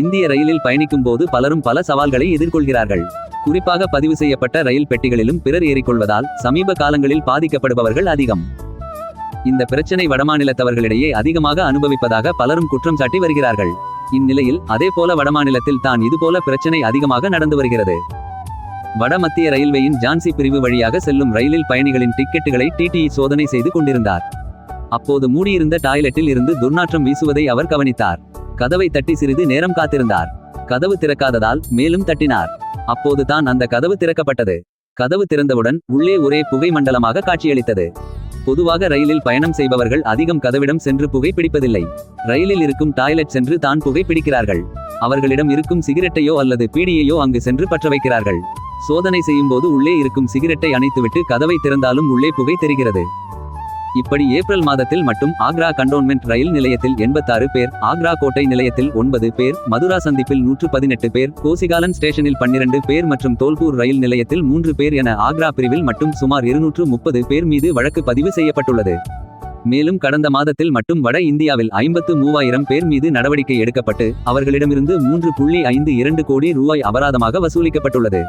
இந்திய ரயிலில் பயணிக்கும் போது பலரும் பல சவால்களை எதிர்கொள்கிறார்கள். குறிப்பாக பதிவு செய்யப்பட்ட ரயில் பெட்டிகளிலும் பிறர் ஏறிக்கொள்வதால் சமீப காலங்களில் பாதிக்கப்படுபவர்கள் அதிகம். இந்த பிரச்சனை வடமாநிலத்தவர்களிடையே அதிகமாக அனுபவிப்பதாக பலரும் குற்றம் சாட்டி வருகிறார்கள். இந்நிலையில் அதேபோல வடமாநிலத்தில் தான் இதுபோல பிரச்சனை அதிகமாக நடந்து வருகிறது. வட மத்திய ரயில்வேயின் ஜான்சி பிரிவு வழியாக செல்லும் ரயிலில் பயணிகளின் டிக்கெட்டுகளை டிடிஇ சோதனை செய்து கொண்டிருந்தார். அப்போது மூடியிருந்த டாய்லெட்டில் இருந்து துர்நாற்றம் வீசுவதை அவர் கவனித்தார். கதவை தட்டி சிறிது நேரம் காத்திருந்தார். கதவு திறக்காததால் மேலும் தட்டினார். அப்போது தான் அந்த கதவு திறக்கப்பட்டது. கதவு திறந்தவுடன் உள்ளே ஒரே புகை மண்டலமாக காட்சியளித்தது. பொதுவாக ரயிலில் பயணம் செய்பவர்கள் அதிகம் கதவிடம் சென்று புகை பிடிப்பதில்லை. ரயிலில் இருக்கும் டாய்லெட் சென்று தான் புகை பிடிக்கிறார்கள். அவர்களிடம் இருக்கும் சிகரெட்டையோ அல்லது பீடியையோ அங்கு சென்று பற்ற வைக்கிறார்கள். சோதனை செய்யும்போது உள்ளே இருக்கும் சிகரெட்டை அணைத்துவிட்டு கதவை திறந்தாலும் உள்ளே புகை தெரிகிறது. இப்படி ஏப்ரல் மாதத்தில் மட்டும் ஆக்ரா கண்டோன்மெண்ட் ரயில் நிலையத்தில் எண்பத்தாறு பேர் ஆக்ரா கோட்டை நிலையத்தில் ஒன்பது பேர் மதுரா சந்திப்பில் நூற்று பதினெட்டு பேர் கோசிகாலன் ஸ்டேஷனில் பன்னிரண்டு பேர் மற்றும் தோல்பூர் ரயில் நிலையத்தில் மூன்று பேர் என ஆக்ரா பிரிவில் மட்டும் சுமார் இருநூற்று முப்பது பேர் மீது வழக்கு பதிவு செய்யப்பட்டுள்ளது. மேலும் கடந்த மாதத்தில் மட்டும் வட இந்தியாவில் ஐம்பத்து மூவாயிரம் பேர் மீது நடவடிக்கை எடுக்கப்பட்டு அவர்களிடமிருந்து மூன்று புள்ளி ஐந்து இரண்டு கோடி ரூபாய் அபராதமாக வசூலிக்கப்பட்டுள்ளது.